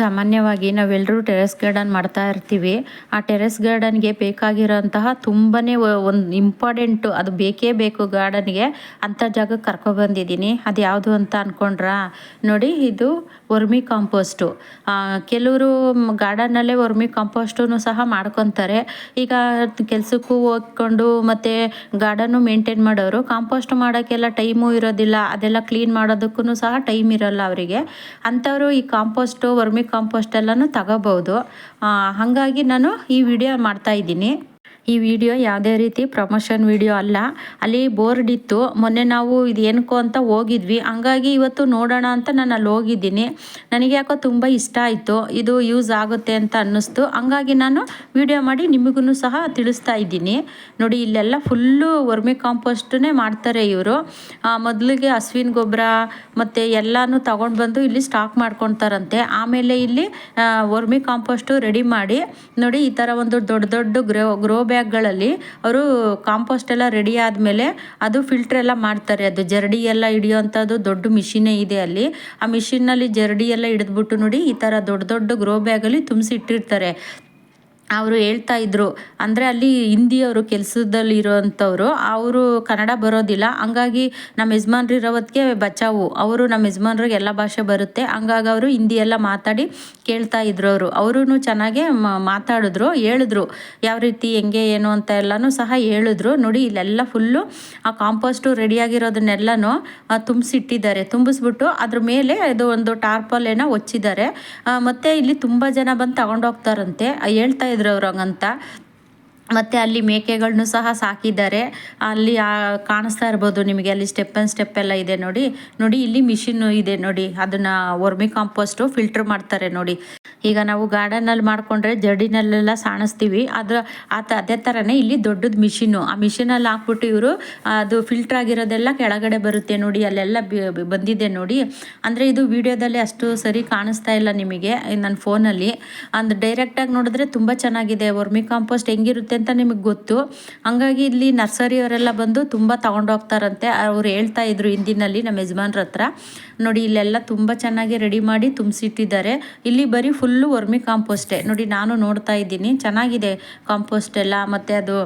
ಸಾಮಾನ್ಯವಾಗಿ ನಾವೆಲ್ಲರೂ terrace garden ಮಾಡ್ತಾ ಇರ್ತೀವಿ. ಆ ಟೆರೆಸ್ ಗಾರ್ಡನ್ಗೆ ಬೇಕಾಗಿರೋಂತಹ ತುಂಬಾ ಒಂದು ಇಂಪಾರ್ಟೆಂಟು, ಅದು ಬೇಕೇ ಬೇಕು ಗಾರ್ಡನ್ಗೆ ಅಂಥ ಜಾಗಕ್ಕೆ ಕರ್ಕೊಬಂದಿದ್ದೀನಿ ಅದು ಯಾವುದು ಅಂತ ಅಂದ್ಕೊಂಡ್ರಾ ನೋಡಿ, ಇದು ವರ್ಮಿ ಕಾಂಪೋಸ್ಟು. ಕೆಲವರು ಗಾರ್ಡನ್ನಲ್ಲೇ ವರ್ಮಿ ಕಾಂಪೋಸ್ಟೂ ಸಹ ಮಾಡ್ಕೊತಾರೆ. ಈಗ ಕೆಲಸಕ್ಕೂ ಹೋಗ್ಕೊಂಡು ಮತ್ತು ಗಾರ್ಡನ್ನು ಮೇಂಟೈನ್ ಮಾಡೋರು, ಕಾಂಪೋಸ್ಟ್ ಮಾಡೋಕ್ಕೆಲ್ಲ ಟೈಮು ಇರೋದಿಲ್ಲ, ಅದೆಲ್ಲ ಕ್ಲೀನ್ ಮಾಡೋದಕ್ಕೂ ಸಹ ಟೈಮ್ ಇರೋಲ್ಲ ಅವರಿಗೆ. ಅಂಥವರು ಈ ಕಾಂಪೋಸ್ಟು, ವರ್ಮಿ ಕಾಂಪೋಸ್ಟ್ ಎಲ್ಲನೂ ತಗೋಬೋದು ಹಾಗಾಗಿ ನಾನು ಈ ವಿಡಿಯೋ ಮಾಡ್ತಾಯಿದ್ದೀನಿ ಈ ವಿಡಿಯೋ ಯಾವುದೇ ರೀತಿ ಪ್ರಮೋಷನ್ ವಿಡಿಯೋ ಅಲ್ಲ. ಅಲ್ಲಿ ಬೋರ್ಡ್ ಇತ್ತು. ಮೊನ್ನೆ ನಾವು ಇದು ಏನಕ್ಕೋ ಅಂತ ಹೋಗಿದ್ವಿ. ಹಂಗಾಗಿ ಇವತ್ತು ನೋಡೋಣ ಅಂತ ನಾನು ಅಲ್ಲಿ ಹೋಗಿದ್ದೀನಿ. ನನಗೆ ಯಾಕೋ ತುಂಬ ಇಷ್ಟ ಆಯಿತು. ಇದು ಯೂಸ್ ಆಗುತ್ತೆ ಅಂತ ಅನ್ನಿಸ್ತು. ಹಂಗಾಗಿ ನಾನು ವಿಡಿಯೋ ಮಾಡಿ ನಿಮಗೂ ಸಹ ತಿಳಿಸ್ತಾ ಇದ್ದೀನಿ. ನೋಡಿ, ಇಲ್ಲೆಲ್ಲ ಫುಲ್ಲು ವರ್ಮಿ ಕಾಂಪೋಸ್ಟನ್ನೇ ಮಾಡ್ತಾರೆ ಇವರು. ಮೊದಲಿಗೆ ಹಸುವಿನ ಗೊಬ್ಬರ ಮತ್ತು ಎಲ್ಲನೂ ತಗೊಂಡು ಬಂದು ಇಲ್ಲಿ ಸ್ಟಾಕ್ ಮಾಡ್ಕೊತಾರಂತೆ. ಆಮೇಲೆ ಇಲ್ಲಿ ವರ್ಮಿ ಕಾಂಪೋಸ್ಟು ರೆಡಿ ಮಾಡಿ. ನೋಡಿ, ಈ ಥರ ಒಂದು ದೊಡ್ಡ ದೊಡ್ಡ ಗ್ರೋ ಗ್ರೋ ಬ್ಯಾಗ್ಗಳಲ್ಲಿ ಅವರು ಕಾಂಪೋಸ್ಟ್ ಎಲ್ಲ ರೆಡಿ ಆದಮೇಲೆ ಅದು ಫಿಲ್ಟರ್ ಎಲ್ಲ ಮಾಡ್ತಾರೆ. ಅದು ಜರಡಿ ಎಲ್ಲ ಹಿಡಿಯೋವಂಥದ್ದು ದೊಡ್ಡ ಮಿಷಿನೇ ಇದೆ ಅಲ್ಲಿ. ಆ ಮಿಷಿನ್ನಲ್ಲಿ ಜರಡಿ ಎಲ್ಲ ಹಿಡಿದ್ಬಿಟ್ಟು ನೋಡಿ ಈ ಥರ ದೊಡ್ಡ ದೊಡ್ಡ ಗ್ರೋ ಬ್ಯಾಗಲ್ಲಿ ತುಂಬಿಸಿ ಇಟ್ಟಿರ್ತಾರೆ. ಅವರು ಹೇಳ್ತಾ ಇದ್ರು. ಅಂದರೆ ಅಲ್ಲಿ ಹಿಂದಿಯವರು ಕೆಲಸದಲ್ಲಿ ಇರೋವಂಥವ್ರು ಅವರು ಕನ್ನಡ ಬರೋದಿಲ್ಲ. ಹಂಗಾಗಿ ನಮ್ಮ ಯಜಮಾನ್ರು ಇರೋವತ್ತಿಗೆ ಬಚಾವು. ಅವರು ನಮ್ಮ ಯಜಮಾನ್ರಿಗೆ ಎಲ್ಲ ಭಾಷೆ ಬರುತ್ತೆ. ಹಂಗಾಗಿ ಅವರು ಹಿಂದಿ ಎಲ್ಲ ಮಾತಾಡಿ ಕೇಳ್ತಾ ಇದ್ರು ಅವರು. ಅವರೂ ಚೆನ್ನಾಗಿ ಮಾತಾಡಿದ್ರು, ಹೇಳಿದ್ರು. ಯಾವ ರೀತಿ, ಹೆಂಗೆ, ಏನು ಅಂತ ಎಲ್ಲನೂ ಸಹ ಹೇಳಿದ್ರು. ನೋಡಿ, ಇಲ್ಲೆಲ್ಲ ಫುಲ್ಲು ಆ ಕಾಂಪೋಸ್ಟು ರೆಡಿಯಾಗಿರೋದನ್ನೆಲ್ಲನೂ ತುಂಬಿಸಿಟ್ಟಿದ್ದಾರೆ. ತುಂಬಿಸ್ಬಿಟ್ಟು ಅದ್ರ ಮೇಲೆ ಇದು ಒಂದು ಟಾರ್ಪಲ್ ಏನೋ ಹೊಚ್ಚಿದ್ದಾರೆ ಮತ್ತು ಇಲ್ಲಿ ತುಂಬ ಜನ ಬಂದು ತಗೊಂಡೋಗ್ತಾರಂತೆ. ಹೇಳ್ತಾ ಇದ್ರು ಅವ್ರು ಹಂಗಂತ. ಮತ್ತು ಅಲ್ಲಿ ಮೇಕೆಗಳನ್ನು ಸಹ ಸಾಕಿದ್ದಾರೆ. ಅಲ್ಲಿ ಕಾಣಿಸ್ತಾ ಇರ್ಬೋದು ನಿಮಗೆ ಅಲ್ಲಿ ಸ್ಟೆಪ್ ಆ್ಯಂಡ್ ಸ್ಟೆಪ್ ಎಲ್ಲ ಇದೆ ನೋಡಿ. ನೋಡಿ, ಇಲ್ಲಿ ಮಿಷಿನ್ನು ಇದೆ ನೋಡಿ. ಅದನ್ನು ವರ್ಮಿ ಕಾಂಪೋಸ್ಟು ಫಿಲ್ಟ್ರ್ ಮಾಡ್ತಾರೆ ನೋಡಿ. ಈಗ ನಾವು ಗಾರ್ಡನಲ್ಲಿ ಮಾಡಿಕೊಂಡ್ರೆ ಜಡಿನಲ್ಲೆಲ್ಲ ಸಾಣಿಸ್ತೀವಿ. ಆ ಆತ ಅದೇ ಥರನೇ ಇಲ್ಲಿ ದೊಡ್ಡದು ಮಿಷಿನ್ನು ಆ ಮಿಷಿನಲ್ಲಿ ಹಾಕ್ಬಿಟ್ಟು ಇವರು, ಅದು ಫಿಲ್ಟ್ರ್ ಆಗಿರೋದೆಲ್ಲ ಕೆಳಗಡೆ ಬರುತ್ತೆ ನೋಡಿ. ಅಲ್ಲೆಲ್ಲ ಬಂದಿದೆ ನೋಡಿ. ಅಂದರೆ ಇದು ವಿಡಿಯೋದಲ್ಲಿ ಅಷ್ಟು ಸರಿ ಕಾಣಿಸ್ತಾ ಇಲ್ಲ ನಿಮಗೆ ನನ್ನ ಫೋನಲ್ಲಿ ಅಂದ್ರೆ ಡೈರೆಕ್ಟಾಗಿ ನೋಡಿದ್ರೆ ತುಂಬ ಚೆನ್ನಾಗಿದೆ. ವರ್ಮಿ ಕಾಂಪೋಸ್ಟ್ ಹೆಂಗಿರುತ್ತೆ ಅಂತ ನಿಮಗೆ ಗೊತ್ತು. ಹಂಗಾಗಿ ಇಲ್ಲಿ ನರ್ಸರಿಯವರೆಲ್ಲ ಬಂದು ತುಂಬ ತೊಗೊಂಡೋಗ್ತಾರಂತೆ ಅವ್ರು ಹೇಳ್ತಾ ಇದ್ರು ಹಿಂದಿನಲ್ಲಿ ನಮ್ಮ ಯಜಮಾನ್ರ ಹತ್ರ, ನೋಡಿ, ಇಲ್ಲೆಲ್ಲ ತುಂಬ ಚೆನ್ನಾಗಿ ರೆಡಿ ಮಾಡಿ ತುಂಬಿಸಿಟ್ಟಿದ್ದಾರೆ. ಇಲ್ಲಿ ಬರೀ ಫುಲ್ಲು ವರ್ಮಿ ಕಾಂಪೋಸ್ಟೇ. ನೋಡಿ, ನಾನು ನೋಡ್ತಾ ಇದ್ದೀನಿ. ಚೆನ್ನಾಗಿದೆ ಕಾಂಪೋಸ್ಟ್ ಎಲ್ಲ, ಮತ್ತು ಅದು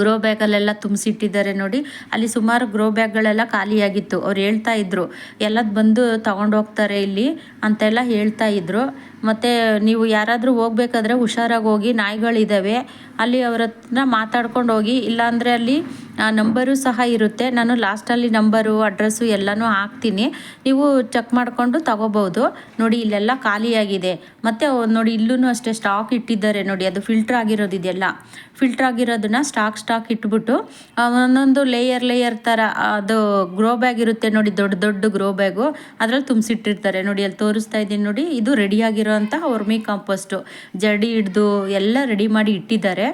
ಗ್ರೋ ಬ್ಯಾಗಲ್ಲೆಲ್ಲ ತುಂಬಿಸಿಟ್ಟಿದ್ದಾರೆ ನೋಡಿ. ಅಲ್ಲಿ ಸುಮಾರು ಗ್ರೋ ಬ್ಯಾಗ್ಗಳೆಲ್ಲ ಖಾಲಿಯಾಗಿತ್ತು. ಅವ್ರು ಹೇಳ್ತಾ ಇದ್ರು, ಎಲ್ಲದು ಬಂದು ತಗೊಂಡೋಗ್ತಾರೆ ಇಲ್ಲಿ ಅಂತೆಲ್ಲ ಹೇಳ್ತಾ ಇದ್ರು. ಮತ್ತು ನೀವು ಯಾರಾದರೂ ಹೋಗ್ಬೇಕಾದ್ರೆ ಹುಷಾರಾಗಿ ಹೋಗಿ ನಾಯಿಗಳಿದ್ದಾವೆ ಅಲ್ಲಿ ಅವ್ರ ಹತ್ರ ಮಾತಾಡ್ಕೊಂಡು ಹೋಗಿ. ಇಲ್ಲಾಂದರೆ ಅಲ್ಲಿ ನಂಬರು ಸಹ ಇರುತ್ತೆ. ನಾನು ಲಾಸ್ಟಲ್ಲಿ ನಂಬರು ಅಡ್ರೆಸ್ಸು ಎಲ್ಲನೂ ಹಾಕ್ತೀನಿ. ನೀವು ಚೆಕ್ ಮಾಡಿಕೊಂಡು ತಗೋಬೋದು. ನೋಡಿ, ಇಲ್ಲೆಲ್ಲ ಖಾಲಿಯಾಗಿದೆ. ಮತ್ತು ನೋಡಿ ಇಲ್ಲೂ ಅಷ್ಟೇ ಸ್ಟಾಕ್ ಇಟ್ಟಿದ್ದಾರೆ ನೋಡಿ. ಅದು ಫಿಲ್ಟ್ರ್ ಆಗಿರೋದು ಇದೆಲ್ಲ ಫಿಲ್ಟ್ರ್ ಆಗಿರೋದನ್ನ ಸ್ಟಾಕ್ ಸ್ಟಾಕ್ ಇಟ್ಬಿಟ್ಟು ಒಂದೊಂದು ಲೇಯರ್ ಲೇಯರ್ ಥರ ಅದು ಗ್ರೋ ಬ್ಯಾಗ್ ಇರುತ್ತೆ ನೋಡಿ, ದೊಡ್ಡ ದೊಡ್ಡ ಗ್ರೋ ಬ್ಯಾಗು ಅದರಲ್ಲಿ ತುಂಬಿಸಿಟ್ಟಿರ್ತಾರೆ. ನೋಡಿ, ಅಲ್ಲಿ ತೋರಿಸ್ತಾ ಇದ್ದೀನಿ ನೋಡಿ, ಇದು ರೆಡಿಯಾಗಿರೋ ಆಗಿರೋಂಥ ವರ್ಮಿ ಕಾಂಪೋಸ್ಟು ಜಡಿ ಹಿಡ್ದು ಎಲ್ಲ ರೆಡಿ ಮಾಡಿ ಇಟ್ಟಿದ್ದಾರೆ.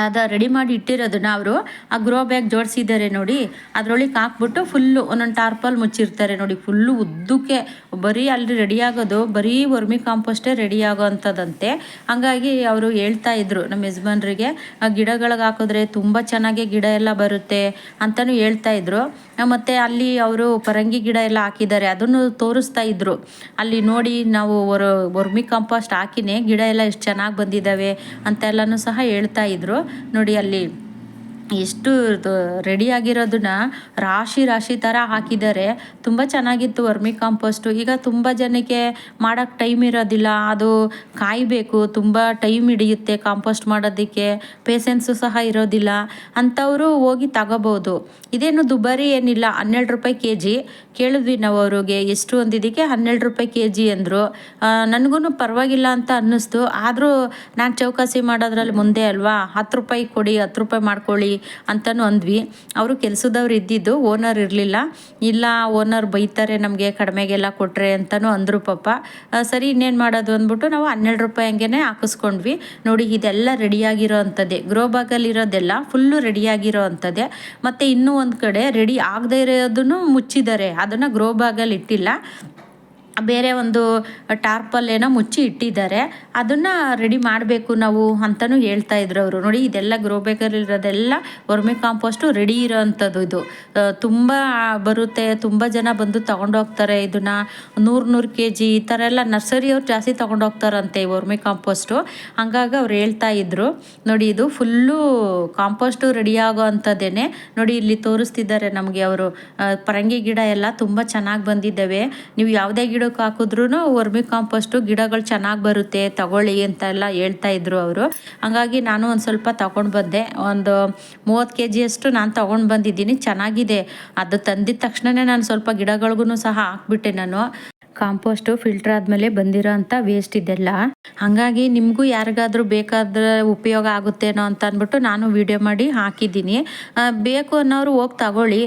ಅದ ರೆಡಿ ಮಾಡಿ ಇಟ್ಟಿರೋದನ್ನ ಅವರು ಆ ಗ್ರೋ ಬ್ಯಾಗ್ ಜೋಡಿಸಿದ್ದಾರೆ ನೋಡಿ. ಅದರೊಳಗೆ ಹಾಕ್ಬಿಟ್ಟು ಫುಲ್ಲು ಒಂದೊಂದು ಟಾರ್ಪಲ್ ಮುಚ್ಚಿರ್ತಾರೆ ನೋಡಿ. ಫುಲ್ಲು ಉದ್ದಕ್ಕೆ ಬರೀ ಅಲ್ಲಿ ರೆಡಿ ಆಗೋದು, ಬರೀ ವರ್ಮಿ ಕಾಂಪೋಸ್ಟೇ ರೆಡಿ ಆಗೋ ಅಂಥದ್ದಂತೆ ಹಾಗಾಗಿ ಅವರು ಹೇಳ್ತಾ ಇದ್ರು ನಮ್ಮ ಯಜಮಾನ್ರಿಗೆ, ಆ ಗಿಡಗಳಿಗೆ ಹಾಕಿದ್ರೆ ತುಂಬ ಚೆನ್ನಾಗಿ ಗಿಡ ಎಲ್ಲ ಬರುತ್ತೆ ಅಂತಲೂ ಹೇಳ್ತಾ ಇದ್ರು. ಮತ್ತು ಅಲ್ಲಿ ಅವರು ಪರಂಗಿ ಗಿಡ ಎಲ್ಲ ಹಾಕಿದ್ದಾರೆ ಅದನ್ನು ತೋರಿಸ್ತಾ ಇದ್ರು. ಅಲ್ಲಿ ನೋಡಿ ನಾವು ವರ್, ವರ್ಮಿ ಕಾಂಪೋಸ್ಟ್ ಹಾಕಿನೇ ಗಿಡ ಎಲ್ಲ ಎಷ್ಟು ಚೆನ್ನಾಗಿ ಬಂದಿದ್ದಾವೆ ಅಂತೆಲ್ಲನೂ ಸಹ ಹೇಳ್ತಾ ಇದ್ರು. ನೋಡಿ ಅಲ್ಲಿ. ಎಷ್ಟು ರೆಡಿ ಆಗಿರೋದನ್ನ ರಾಶಿ ರಾಶಿ ಥರ ಹಾಕಿದ್ದಾರೆ. ತುಂಬ ಚೆನ್ನಾಗಿತ್ತು ವರ್ಮಿ ಕಾಂಪೋಸ್ಟು. ಈಗ ತುಂಬ ಜನಕ್ಕೆ ಮಾಡೋಕ್ಕೆ ಟೈಮ್ ಇರೋದಿಲ್ಲ. ಅದು ಕಾಯಬೇಕು. ತುಂಬ ಟೈಮ್ ಹಿಡಿಯುತ್ತೆ ಕಾಂಪೋಸ್ಟ್ ಮಾಡೋದಕ್ಕೆ. ಪೇಸೆನ್ಸು ಸಹ ಇರೋದಿಲ್ಲ. ಅಂಥವರು ಹೋಗಿ ತಗೋಬೋದು. ಇದೇನು ದುಬಾರಿ ಏನಿಲ್ಲ. ಹನ್ನೆರಡು ರೂಪಾಯಿ ಕೆ ಜಿ ಕೇಳಿದ್ವಿ ನಾವು ಅವ್ರಿಗೆ ಎಷ್ಟು ಒಂದಿದ್ದಕ್ಕೆ ಹನ್ನೆರಡು ರೂಪಾಯಿ ಕೆ ಜಿ ಅಂದರು ನನಗೂ ಪರವಾಗಿಲ್ಲ ಅಂತ ಅನ್ನಿಸ್ತು. ಆದರೂ ನಾನು ಚೌಕಾಸಿ ಮಾಡೋದ್ರಲ್ಲಿ ಮುಂದೆ ಅಲ್ವಾ? ಹತ್ತು ರೂಪಾಯಿ ಕೊಡಿ, ಹತ್ತು ರೂಪಾಯಿ ಮಾಡ್ಕೊಳ್ಳಿ. ಅಂತಲೂ ಅಂದ್ವಿ. ಅವರು ಕೆಲಸದವ್ರು ಇದ್ದಿದ್ದು ಓನರ್ ಇರಲಿಲ್ಲ. ಇಲ್ಲ, ಓನರ್ ಬೈತಾರೆ ನಮಗೆ, ಕಡಿಮೆಗೆಲ್ಲ ಕೊಟ್ಟರೆ ಅಂತಲೂ ಅಂದರು ಪಾಪ. ಸರಿ, ಇನ್ನೇನು ಮಾಡೋದು ಅಂದ್ಬಿಟ್ಟು ನಾವು ಹನ್ನೆರಡು ರೂಪಾಯಿ ಹಂಗೆ ಹಾಕಿಸ್ಕೊಂಡ್ವಿ. ನೋಡಿ, ಇದೆಲ್ಲ ರೆಡಿಯಾಗಿರೋ ಅಂಥದ್ದೇ. ಗ್ರೋ ಬಾಗಲ್ಲಿರೋದೆಲ್ಲ ಫುಲ್ಲು ರೆಡಿಯಾಗಿರೋ ಅಂಥದ್ದೇ. ಮತ್ತು ಇನ್ನೂ ಒಂದು ಕಡೆ ರೆಡಿ ಆಗದೇ ಇರೋದನ್ನು ಮುಚ್ಚಿದ್ದಾರೆ. ಅದನ್ನು ಗ್ರೋ ಬಾಗಲ್ಲಿ ಇಟ್ಟಿಲ್ಲ. ಬೇರೆ ಒಂದು ಟಾರ್ಪಲ್ ಏನೋ ಮುಚ್ಚಿ ಇಟ್ಟಿದ್ದಾರೆ. ಅದನ್ನು ರೆಡಿ ಮಾಡಬೇಕು ನಾವು ಅಂತಲೂ ಹೇಳ್ತಾ ಇದ್ರು ಅವರು. ನೋಡಿ, ಇದೆಲ್ಲ ಗ್ರೋ ಬೇಕರಿರೋದೆಲ್ಲ ವರ್ಮಿ ಕಾಂಪೋಸ್ಟು ರೆಡಿ ಇರೋ ಅಂಥದ್ದು ಇದು ತುಂಬ ಬರುತ್ತೆ, ತುಂಬ ಜನ ಬಂದು ತೊಗೊಂಡೋಗ್ತಾರೆ ಇದನ್ನು. ನೂರು ನೂರು ಕೆ ಜಿ ಈ ಥರ ಎಲ್ಲ ನರ್ಸರಿಯವ್ರು ಜಾಸ್ತಿ ತೊಗೊಂಡೋಗ್ತಾರಂತೆ ಈ ವರ್ಮಿ ಕಾಂಪೋಸ್ಟು. ಹಂಗಾಗಿ ಅವ್ರು ಹೇಳ್ತಾ ಇದ್ರು. ನೋಡಿ, ಇದು ಫುಲ್ಲು ಕಾಂಪೋಸ್ಟು ರೆಡಿ ಆಗೋ ಅಂಥದ್ದೇನೆ. ನೋಡಿ, ಇಲ್ಲಿ ತೋರಿಸ್ತಿದ್ದಾರೆ ನಮಗೆ ಅವರು. ಪರಂಗಿ ಗಿಡ ಎಲ್ಲ ತುಂಬ ಚೆನ್ನಾಗಿ ಬಂದಿದ್ದಾವೆ. ನೀವು ಯಾವುದೇ ಗಿಡಕ್ಕೆ ಹಾಕಿದ್ರೂ ವರ್ಮಿ ಕಾಂಪೋಸ್ಟು ಗಿಡಗಳು ಚೆನ್ನಾಗಿ ಬರುತ್ತೆ, ತಗೊಳ್ಳಿ ಅಂತೆಲ್ಲ ಹೇಳ್ತಾ ಇದ್ರು ಅವರು. ಹಾಗಾಗಿ ನಾನು ಒಂದು ಸ್ವಲ್ಪ ತಗೊಂಡು ಬಂದೆ. ಒಂದು ಮೂವತ್ತು ಕೆ ಜಿಯಷ್ಟು ನಾನು ತಗೊಂಡು ಬಂದಿದ್ದೀನಿ, ಚೆನ್ನಾಗಿದೆ. ಅದು ತಂದಿದ ತಕ್ಷಣವೇ ನಾನು ಸ್ವಲ್ಪ ಗಿಡಗಳಿಗೂ ಸಹ ಹಾಕ್ಬಿಟ್ಟೆ ನಾನು. ಕಾಂಪೋಸ್ಟು ಫಿಲ್ಟರ್ ಆದಮೇಲೆ ಬಂದಿರೋ ಅಂಥ ವೇಸ್ಟ್ ಇದೆಲ್ಲ. ಹಾಗಾಗಿ ನಿಮಗೂ ಯಾರಿಗಾದ್ರೂ ಬೇಕಾದ್ರೆ ಉಪಯೋಗ ಆಗುತ್ತೇನೋ ಅಂತ ಅಂದ್ಬಿಟ್ಟು ನಾನು ವಿಡಿಯೋ ಮಾಡಿ ಹಾಕಿದ್ದೀನಿ. ಬೇಕು ಅನ್ನೋರು ಹೋಗಿ ತಗೊಳ್ಳಿ.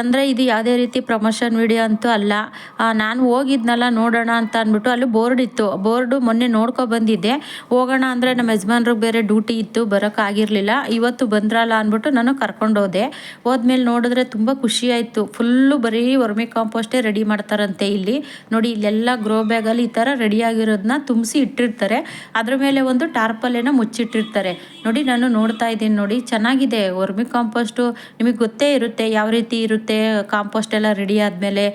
ಅಂದರೆ ಇದು ಯಾವುದೇ ರೀತಿ ಪ್ರಮೋಷನ್ ವಿಡಿಯೋ ಅಂತೂ ಅಲ್ಲ. ನಾನು ಹೋಗಿದ್ನಲ್ಲ ನೋಡೋಣ ಅಂತ ಅಂದ್ಬಿಟ್ಟು ಅಲ್ಲಿ ಬೋರ್ಡ್ ಇತ್ತು. ಬೋರ್ಡು ಮೊನ್ನೆ ನೋಡ್ಕೊ ಬಂದಿದ್ದೆ. ಹೋಗೋಣ ಅಂದರೆ ನಮ್ಮ ಯಜಮಾನ್ರಿಗೆ ಬೇರೆ ಡ್ಯೂಟಿ ಇತ್ತು ಬರೋಕ್ಕಾಗಿರಲಿಲ್ಲ ಇವತ್ತು ಬಂದ್ರಲ್ಲ ಅಂದ್ಬಿಟ್ಟು ನಾನು ಕರ್ಕೊಂಡೋದೆ ಹೋದ್ಮೇಲೆ ನೋಡಿದ್ರೆ ತುಂಬ ಖುಷಿ ಆಯಿತು. ಫುಲ್ಲು ಬರೀ ವರ್ಮಿ ಕಾಂಪೋಸ್ಟೇ ರೆಡಿ ಮಾಡ್ತಾರಂತೆ ಇಲ್ಲಿ. ನೋಡಿ ಇಲ್ಲೆಲ್ಲ ಗ್ರೋ ಬ್ಯಾಗಲ್ಲಿ ಈ ಥರ ರೆಡಿಯಾಗಿರೋದನ್ನ ತುಂಬಿಸಿ ಇಟ್ಟಿರ್ತಾರೆ. ಅದ್ರ ಮೇಲೆ ಒಂದು ಟಾರ್ಪಲ್ಲೇನ ಮುಚ್ಚಿಟ್ಟಿರ್ತಾರೆ. ನೋಡಿ ನಾನು ನೋಡ್ತಾ ಇದ್ದೀನಿ ನೋಡಿ, ಚೆನ್ನಾಗಿದೆ. ವರ್ಮಿ ಕಾಂಪೋಸ್ಟು ನಿಮಗೆ ಗೊತ್ತೇ ಇರುತ್ತೆ, ಯಾವ ರೀತಿ ಇರುತ್ತೆ ಕಾಂಪೋಸ್ಟ್ ಎಲ್ಲ ರೆಡಿ ಆದಮೇಲೆ.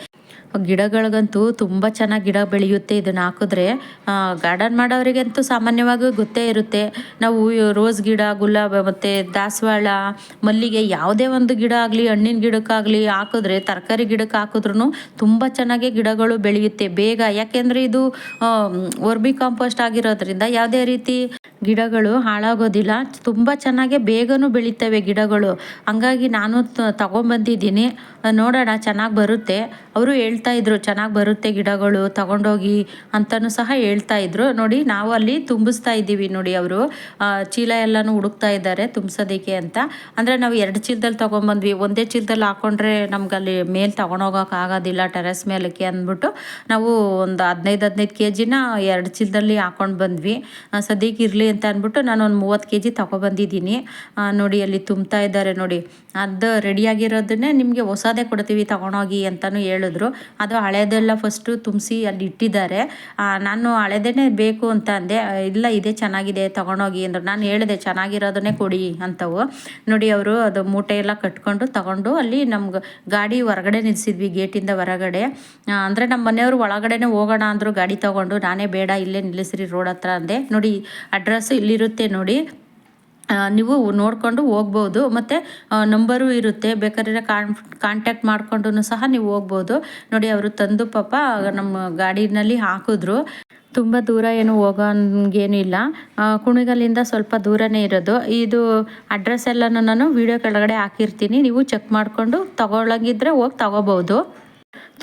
ಗಿಡಗಳಿಗಂತೂ ತುಂಬ ಚೆನ್ನಾಗಿ ಗಿಡ ಬೆಳೆಯುತ್ತೆ. ಇದನ್ನು ಹಾಕಿದ್ರೆ ಗಾರ್ಡನ್ ಮಾಡೋರಿಗಂತೂ ಸಾಮಾನ್ಯವಾಗಿ ಗೊತ್ತೇ ಇರುತ್ತೆ. ನಾವು ರೋಸ್ ಗಿಡ, ಗುಲಾಬ್ ಮತ್ತು ದಾಸವಾಳ, ಮಲ್ಲಿಗೆ ಯಾವುದೇ ಒಂದು ಗಿಡ ಆಗಲಿ, ಹಣ್ಣಿನ ಗಿಡಕ್ಕಾಗಲಿ ಹಾಕಿದ್ರೆ, ತರಕಾರಿ ಗಿಡಕ್ಕೆ ಹಾಕಿದ್ರೂ ತುಂಬ ಚೆನ್ನಾಗಿ ಗಿಡಗಳು ಬೆಳೆಯುತ್ತೆ. ಬೇಗ, ಯಾಕೆಂದರೆ ಇದು ವರ್ಬಿ ಕಾಂಪೋಸ್ಟ್ ಆಗಿರೋದ್ರಿಂದ ಯಾವುದೇ ರೀತಿ ಗಿಡಗಳು ಹಾಳಾಗೋದಿಲ್ಲ. ತುಂಬ ಚೆನ್ನಾಗಿ ಬೇಗನೂ ಬೆಳಿತವೆ ಗಿಡಗಳು. ಹಂಗಾಗಿ ನಾನು ತಗೊಂಬಂದಿದ್ದೀನಿ. ನೋಡೋಣ, ಚೆನ್ನಾಗಿ ಬರುತ್ತೆ. ಅವರು ಹೇಳ್ತಾ ಇದ್ರು, ಚೆನ್ನಾಗಿ ಬರುತ್ತೆ ಗಿಡಗಳು, ತಗೊಂಡೋಗಿ ಅಂತಲೂ ಸಹ ಹೇಳ್ತಾ ಇದ್ರು. ನೋಡಿ, ನಾವು ಅಲ್ಲಿ ತುಂಬಿಸ್ತಾ ಇದ್ದೀವಿ ನೋಡಿ ಅವರು. ಚೀಲ ಎಲ್ಲನೂ ಹುಡುಕ್ತಾ ಇದ್ದಾರೆ ತುಂಬಿಸೋದಕ್ಕೆ ಅಂತ. ಅಂದರೆ ನಾವು ಎರಡು ಚೀಲದಲ್ಲಿ ತೊಗೊಂಬಂದ್ವಿ. ಒಂದೇ ಚೀಲದಲ್ಲಿ ಹಾಕೊಂಡ್ರೆ ನಮ್ಗೆ ಅಲ್ಲಿ ಮೇಲೆ ತೊಗೊಂಡೋಗೋಕೆ ಆಗೋದಿಲ್ಲ, ಟೆರೆಸ್ ಮೇಲಕ್ಕೆ ಅಂದ್ಬಿಟ್ಟು ನಾವು ಒಂದು ಹದಿನೈದು ಹದಿನೈದು ಕೆ ಜಿನ ಎರಡು ಚೀಲದಲ್ಲಿ ಹಾಕೊಂಡು ಬಂದ್ವಿ. ಸದ್ಯಕ್ಕೆ ಇರಲಿ ಅಂತ ಅಂದ್ಬಿಟ್ಟು ನಾನು ಒಂದು ಮೂವತ್ತು ಕೆ ಜಿ ತೊಗೊಬಂದಿದ್ದೀನಿ ನೋಡಿ ಅಲ್ಲಿ ತುಂಬ್ತಾ ಇದ್ದಾರೆ ನೋಡಿ. ಅದು ರೆಡಿಯಾಗಿರೋದನ್ನೇ ನಿಮಗೆ ಹೊಸದೇ ಕೊಡ್ತೀವಿ ತೊಗೊಂಡೋಗಿ ಅಂತಲೂ ಹೇಳಿದ್ರು. ಅದು ಹಳೆದೆಲ್ಲ ಫಸ್ಟು ತುಂಬಿಸಿ ಅಲ್ಲಿ ಇಟ್ಟಿದ್ದಾರೆ. ನಾನು ಹಳೆದೇ ಬೇಕು ಅಂತ ಅಂದೆ. ಇಲ್ಲ, ಇದೇ ಚೆನ್ನಾಗಿದೆ, ತಗೊಂಡೋಗಿ ಅಂದರು. ನಾನು ಹೇಳಿದೆ, ಚೆನ್ನಾಗಿರೋದನ್ನೇ ಕೊಡಿ ಅಂತವು. ನೋಡಿ ಅವರು ಅದು ಮೂಟೆ ಎಲ್ಲ ಕಟ್ಕೊಂಡು ತಗೊಂಡು ಅಲ್ಲಿ ನಮ್ಗೆ ಗಾಡಿ ಹೊರಗಡೆ ನಿಲ್ಲಿಸಿದ್ವಿ ಗೇಟಿಂದ ಹೊರಗಡೆ. ಅಂದರೆ ನಮ್ಮ ಮನೆಯವರು ಒಳಗಡೆನೆ ಹೋಗೋಣ ಅಂದರು, ಗಾಡಿ ತಗೊಂಡು. ನಾನೇ ಬೇಡ, ಇಲ್ಲೇ ನಿಲ್ಲಿಸ್ರಿ ರೋಡ್ ಹತ್ರ ಅಂದೆ. ನೋಡಿ ಅಡ್ರೆಸ್ಸು ಇಲ್ಲಿರುತ್ತೆ ನೋಡಿ. ನೀವು ನೋಡಿಕೊಂಡು ಹೋಗ್ಬೋದು. ಮತ್ತು ನಂಬರು ಇರುತ್ತೆ. ಬೇಕಾದ್ರೆ ಕಾನ್ ಕಾಂಟ್ಯಾಕ್ಟ್ ಮಾಡಿಕೊಂಡು ಸಹ ನೀವು ಹೋಗ್ಬೋದು. ನೋಡಿ, ಅವರು ತಂದು ಪಾಪ ನಮ್ಮ ಗಾಡಿನಲ್ಲಿ ಹಾಕಿದ್ರು. ತುಂಬ ದೂರ ಏನು ಹೋಗೋಂಗೇನಿಲ್ಲ ಕುಣಿಗಲ್ಲಿಂದ ಸ್ವಲ್ಪ ದೂರನೇ ಇರೋದು. ಇದು ಅಡ್ರೆಸ್ ಎಲ್ಲನೂ ನಾನು ವಿಡಿಯೋ ಕೆಳಗಡೆ ಹಾಕಿರ್ತೀನಿ. ನೀವು ಚೆಕ್ ಮಾಡಿಕೊಂಡು ತಗೊಳ್ಳಂಗಿದ್ರೆ ಹೋಗಿ ತಗೋಬೋದು.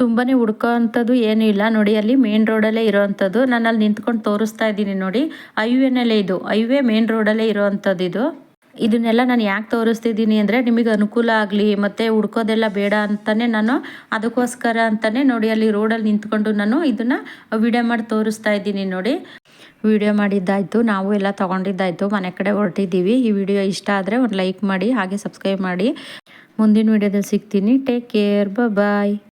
ತುಂಬಾ ಹುಡ್ಕೋ ಅಂಥದ್ದು ಏನೂ ಇಲ್ಲ. ನೋಡಿ, ಅಲ್ಲಿ ಮೇನ್ ರೋಡಲ್ಲೇ ಇರೋವಂಥದ್ದು. ನಾನು ಅಲ್ಲಿ ನಿಂತ್ಕೊಂಡು ತೋರಿಸ್ತಾ ಇದ್ದೀನಿ ನೋಡಿ. ಹೈವೇನಲ್ಲೇ ಇದು. ಹೈವೇ ಮೇನ್ ರೋಡಲ್ಲೇ ಇರೋವಂಥದ್ದು ಇದು. ಇದನ್ನೆಲ್ಲ ನಾನು ಯಾಕೆ ತೋರಿಸ್ತಿದ್ದೀನಿ ಅಂದರೆ ನಿಮಗೆ ಅನುಕೂಲ ಆಗಲಿ, ಮತ್ತು ಹುಡ್ಕೋದೆಲ್ಲ ಬೇಡ ಅಂತಲೇ ನಾನು ಅದಕ್ಕೋಸ್ಕರ ಅಂತಲೇ ನೋಡಿ, ಅಲ್ಲಿ ರೋಡಲ್ಲಿ ನಿಂತ್ಕೊಂಡು ನಾನು ಇದನ್ನು ವಿಡಿಯೋ ಮಾಡಿ ತೋರಿಸ್ತಾ ಇದ್ದೀನಿ ನೋಡಿ. ವಿಡಿಯೋ ಮಾಡಿದ್ದಾಯಿತು. ನಾವು ಎಲ್ಲ ತೊಗೊಂಡಿದ್ದಾಯಿತು. ಮನೆ ಕಡೆ ಹೊರಟಿದ್ದೀವಿ. ಈ ವಿಡಿಯೋ ಇಷ್ಟ ಆದರೆ ಒಂದು ಲೈಕ್ ಮಾಡಿ, ಹಾಗೆ ಸಬ್ಸ್ಕ್ರೈಬ್ ಮಾಡಿ. ಮುಂದಿನ ವಿಡಿಯೋದಲ್ಲಿ ಸಿಗ್ತೀನಿ. Take care bye